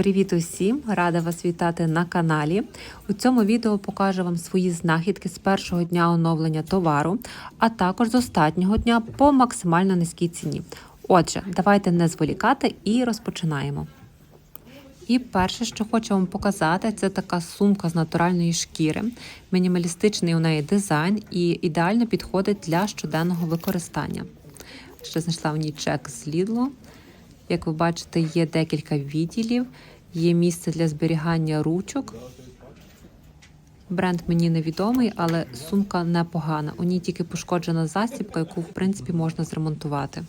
Привіт усім! Рада вас вітати на каналі. У цьому відео покажу вам свої знахідки з першого дня оновлення товару, а також з останнього дня по максимально низькій ціні. Отже, давайте не зволікати і розпочинаємо. І перше, що хочу вам показати, це така сумка з натуральної шкіри. Мінімалістичний у неї дизайн і ідеально підходить для щоденного використання. Ще знайшла в ній чек з Lidl. Як ви бачите, є декілька відділів, є місце для зберігання ручок. Бренд мені невідомий, але сумка непогана. У ній тільки пошкоджена застібка, яку в принципі можна зремонтувати.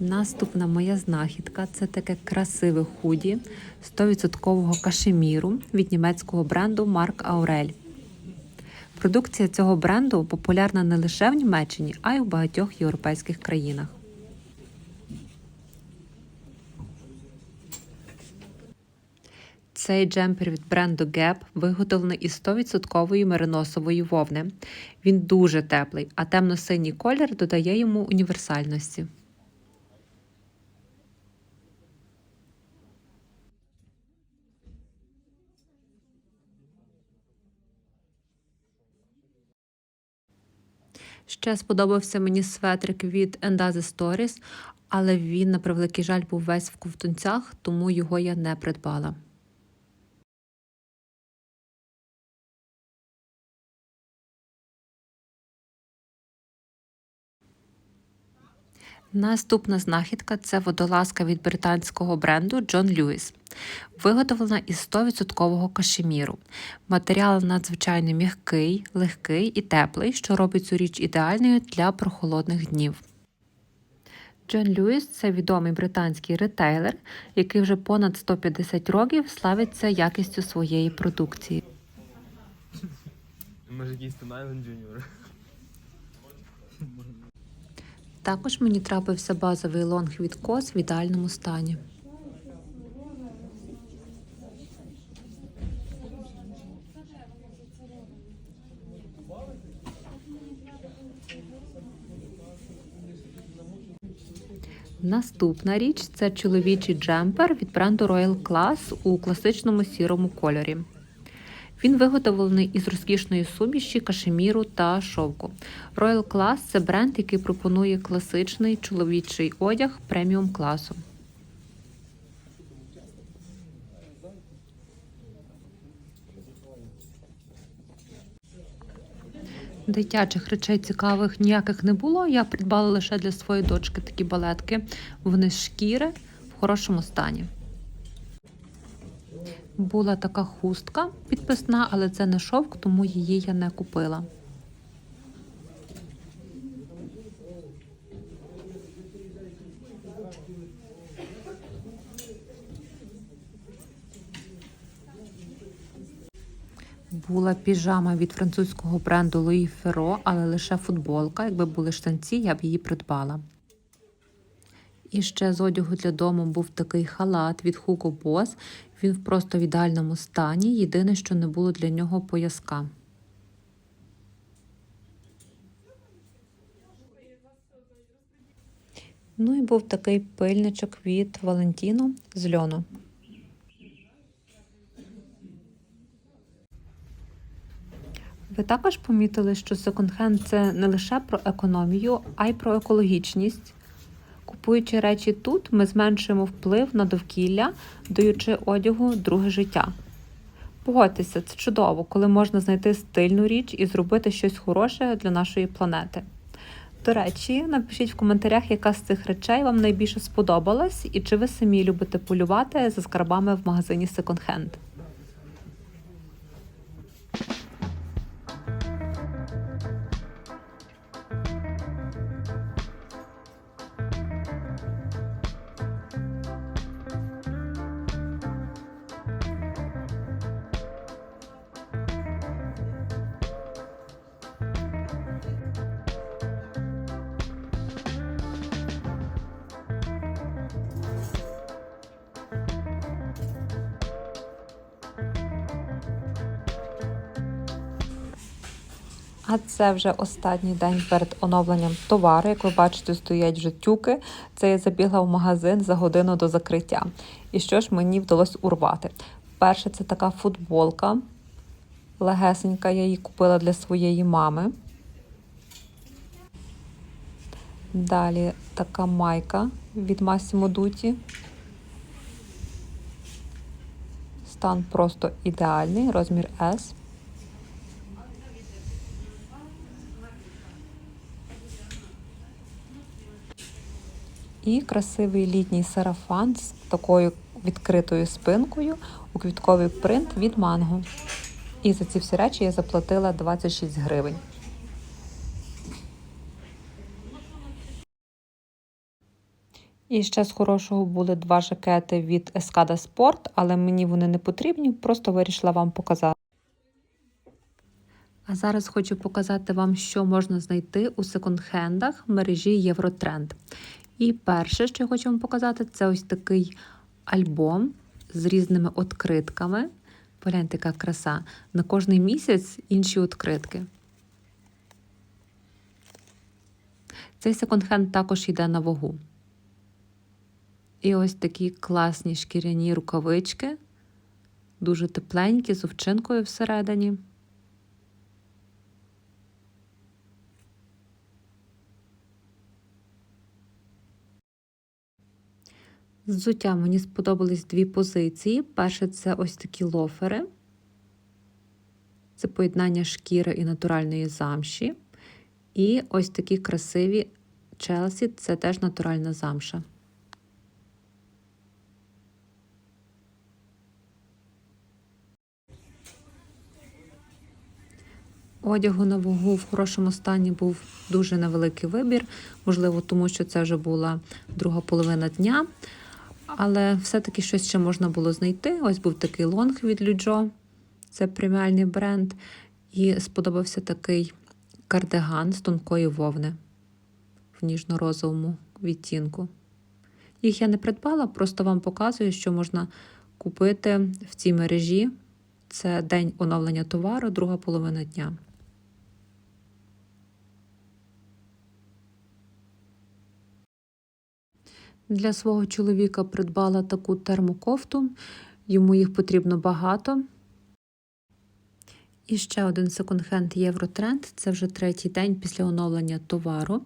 Наступна моя знахідка це таке красиве худі 100% кашеміру від німецького бренду Марк Аурель. Продукція цього бренду популярна не лише в Німеччині, а й у багатьох європейських країнах. Цей джемпер від бренду Gap виготовлений із 100% мериносової вовни. Він дуже теплий, а темно-синій колір додає йому універсальності. Ще сподобався мені светрик від Endaze Stories, але він, на превеликий жаль, був весь в ковтунцях, тому його я не придбала. Наступна знахідка це водолазка від британського бренду John Lewis. Виготовлена із 100% кашеміру. Матеріал надзвичайно м'який, легкий і теплий, що робить цю річ ідеальною для прохолодних днів. John Lewis – це відомий британський ретейлер, який вже понад 150 років славиться якістю своєї продукції. Може якийсь Тон. Також мені трапився базовий лонг від кос в ідеальному стані. Наступна річ це чоловічий джемпер від бренду Royal Class у класичному сірому кольорі. Він виготовлений із розкішної суміші, кашеміру та шовку. Royal Class – це бренд, який пропонує класичний чоловічий одяг преміум класу. Дитячих речей цікавих ніяких не було. Я придбала лише для своєї дочки такі балетки. Вони шкіри в хорошому стані. Була така хустка підписна, але це не шовк, тому її я не купила. Була піжама від французького бренду Louis Ferro, але лише футболка. Якби були штанці, я б її придбала. І ще з одягу для дому був такий халат від Hugo Boss. Він просто в ідеальному стані. Єдине, що не було для нього пояска. Ну і був такий пильничок від Valentino з льону. Ви також помітили, що секонд-хенд – це не лише про економію, а й про екологічність. Купуючи речі тут, ми зменшуємо вплив на довкілля, даючи одягу друге життя. Погодьтеся, це чудово, коли можна знайти стильну річ і зробити щось хороше для нашої планети. До речі, напишіть в коментарях, яка з цих речей вам найбільше сподобалась, і чи ви самі любите полювати за скарбами в магазині секонд-хенд. А це вже останній день перед оновленням товару. Як ви бачите, стоять вже тюки. Це я забігла в магазин за годину до закриття. І що ж мені вдалося урвати? Перше, це така футболка. Легесенька, я її купила для своєї мами. Далі така майка від Massimo Dutti. Стан просто ідеальний, розмір S. І красивий літній сарафан з такою відкритою спинкою у квітковий принт від манго. І за ці всі речі я заплатила 26 гривень. І ще з хорошого були два жакети від Escada Sport, але мені вони не потрібні, просто вирішила вам показати. А зараз хочу показати вам, що можна знайти у секонд-хендах мережі Євротренд. І перше, що я хочу вам показати, це ось такий альбом з різними откритками. Погляньте, яка краса. На кожний місяць інші откритки. Цей секонд-хенд також йде на вагу. І ось такі класні шкіряні рукавички, дуже тепленькі, з овчинкою всередині. Взуття мені сподобались дві позиції. Перше це ось такі лофери. Це поєднання шкіри і натуральної замші. І ось такі красиві Челсі це теж натуральна замша. Одягу на вагу в хорошому стані був дуже невеликий вибір, можливо, тому що це вже була друга половина дня. Але все-таки щось ще можна було знайти. Ось був такий лонг від Люджо, це преміальний бренд. І сподобався такий кардиган з тонкої вовни в ніжно-розовому відтінку. Їх я не придбала, просто вам показую, що можна купити в цій мережі. Це день оновлення товару, друга половина дня. Для свого чоловіка придбала таку термокофту, йому їх потрібно багато. І ще один секонд-хенд Євротренд. Це вже третій день після оновлення товару.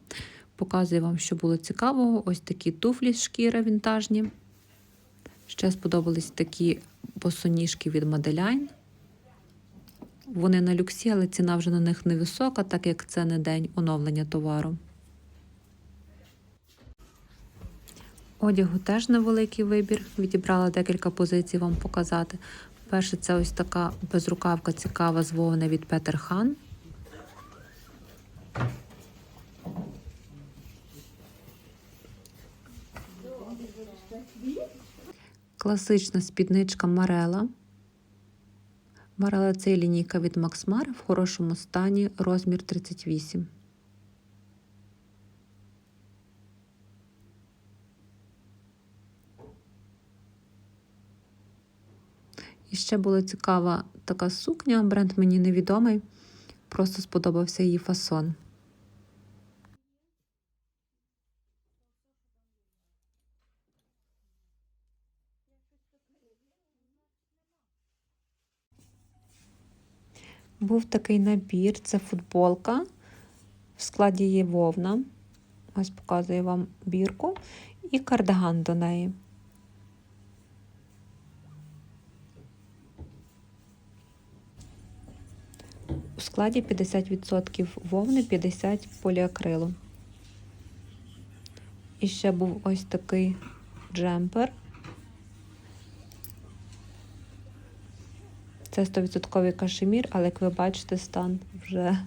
Показую вам, що було цікавого. Ось такі туфлі з шкіри вінтажні. Ще сподобались такі босоніжки від Маделяйн. Вони на люксі, але ціна вже на них невисока, так як це не день оновлення товару. Одягу теж невеликий вибір. Відібрала декілька позицій вам показати. Перше, це ось така безрукавка цікава з вовни від Петер Хан. Класична спідничка Марела. Марела це лінійка від Максмар в хорошому стані, розмір 38. І ще була цікава така сукня, бренд мені невідомий. Просто сподобався її фасон. Був такий набір, це футболка. В складі є вовна. Ось показую вам бірку і кардиган до неї. У складі 50% вовни, 50% поліакрилу. І ще був ось такий джемпер. Це 100% кашемір, але як ви бачите, стан вже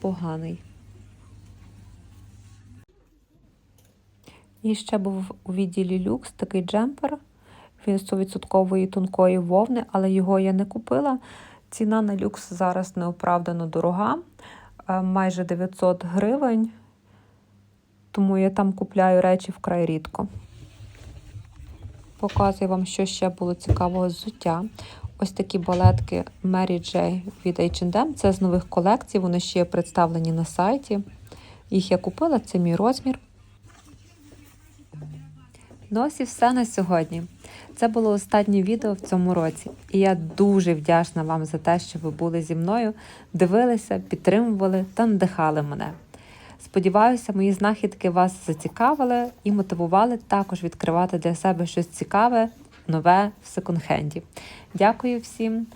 поганий. І ще був у відділі люкс такий джемпер. Він 100% тонкої вовни, але його я не купила. Ціна на люкс зараз неоправдано дорога, майже 900 гривень, тому я там купляю речі вкрай рідко. Показую вам, що ще було цікавого взуття. Ось такі балетки Mary J від H&M. Це з нових колекцій. Вони ще представлені на сайті. Їх я купила, це мій розмір. Ну ось і все на сьогодні. Це було останнє відео в цьому році, і я дуже вдячна вам за те, що ви були зі мною, дивилися, підтримували та надихали мене. Сподіваюся, мої знахідки вас зацікавили і мотивували також відкривати для себе щось цікаве, нове в секонд-хенді. Дякую всім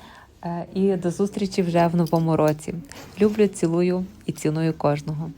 е, і до зустрічі вже в новому році. Люблю, цілую і ціную кожного.